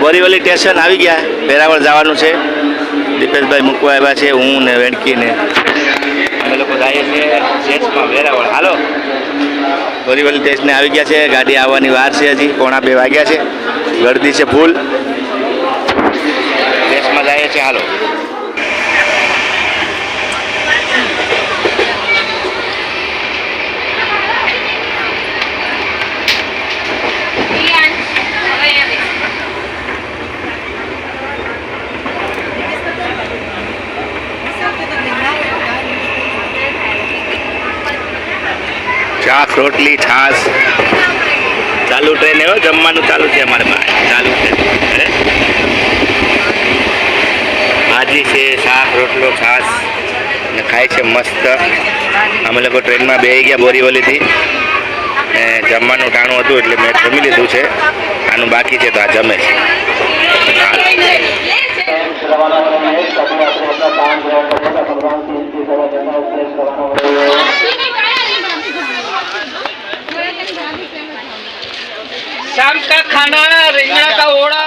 Borivali station આવી ગયા. વેરાવળ જવાનું છે. દીપેશભાઈ મૂકવા આવ્યા છે, હું ને વેણકી ને. અમે લોકો જઈએ છીએ સ્ટેશનમાં વેરાવળ. હાલો. બોરીવલી સ્ટેશને આવી ગયા છે. ગાડી આવવાની વાર છે હજી, પોણા બે વાગ્યા છે. ગરદી છે ફૂલ સ્ટેશનમાં જઈએ છીએ હાલો શાક રોટલી છાશ ચાલુ ટ્રેન એવો, જમવાનું ચાલુ છે અમારે ચાલુ છે. ભાજી છે, શાક, રોટલો છાશ ને ખાય છે મસ્ત. અમે લોકો ટ્રેનમાં બેસી ગયા બોરીવલીથી. જમવાનું ટાણું હતું એટલે મેં જમી લીધું છે. આનું બાકી છે તો આ જમે છે. રવાના शाम का खाना रिंगना का ओड़ा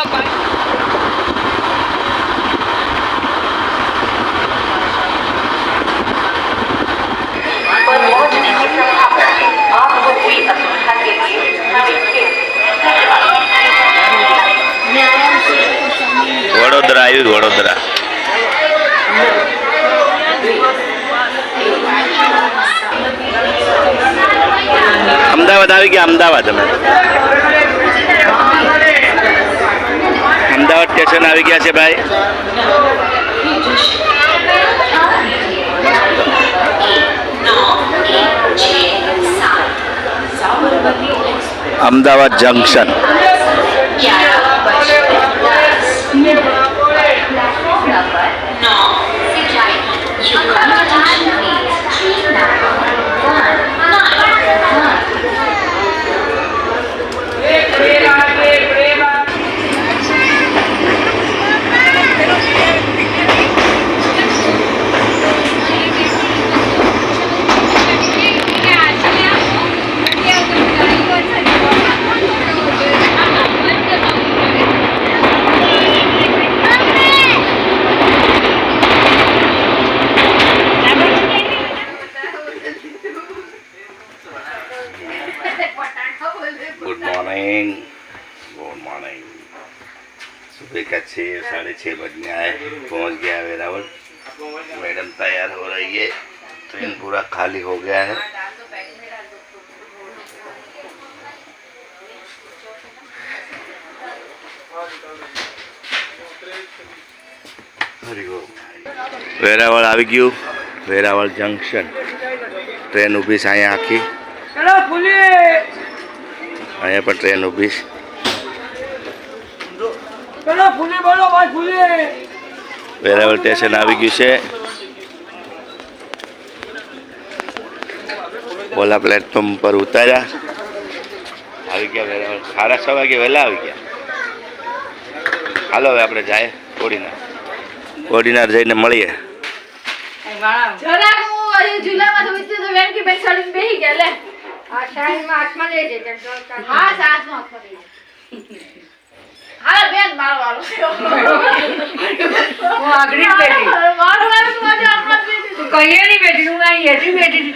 વડોદરા આવ્યું વડોદરા અમદાવાદ આવી ગયા અમદાવાદ અમે અમદાવાદ સ્ટેશન આવી ગયા છે ભાઈ. Ahmedabad junction. Morning good morning सुबह का छः साढ़े छः बजने आए पहुंच गया है वेरावल मैडम तैयार हो रही है ट्रेन पूरा खाली हो गया है હરિઓમ. વેરાવળ આવી ગયું વેરાવળ જંકશન ટ્રેન ઊભી છે અહીંયા આખી चलो फुली અહીંયા પણ ટ્રેન ઊભી વેરાવળ સ્ટેશન આવી ગયું છે. ઓલા પ્લેટફોર્મ પર ઉતાર્યા. આવી ગયા વેરાવળ. સાડા છ વાગે વહેલા આવી ગયા. હાલો હવે આપણે જાય કોડીનાર. કોડીનાર જઈને મળીએ. જરાક હું ઝૂલામાં તો બેસી ગયા લે. હા સાસમાં હાથમાં લઈ જજે. હાલો બેન મારો વાલો હું આગળ બેઠી. મારો વાલો તું આજે હાથમાં બેઠી હતી. કહીએ નહીં બેઠી હું અહીં હેઠી બેઠી હતી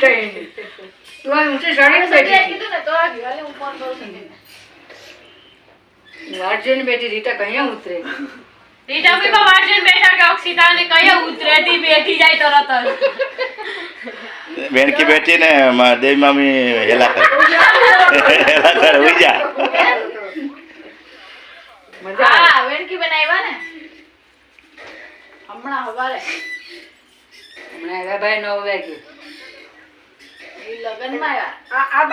તું અહીં ઊંચી ચડીને બેઠી કીધું ને તો આવી હાલે હું ફોન કરું છું વાટ જોઈને બેઠી રીટા કહીએ ઉતરે રીટા બી પણ વાંચીને બેઠા કે અક્ષિતા ને કઈ ઉતરેતી બેઠી જાય તરત જ. બેનકી બેઠી ને દેવી મામી હેલા કરે. હેલા કરે ઉઈ જા. હા વેણકી બનાવ્યા ને? હમણાં હવારે. હમણાં આવ્યા ભાઈ નવ વાગે. એ લગનમાં આવ્યા આ આ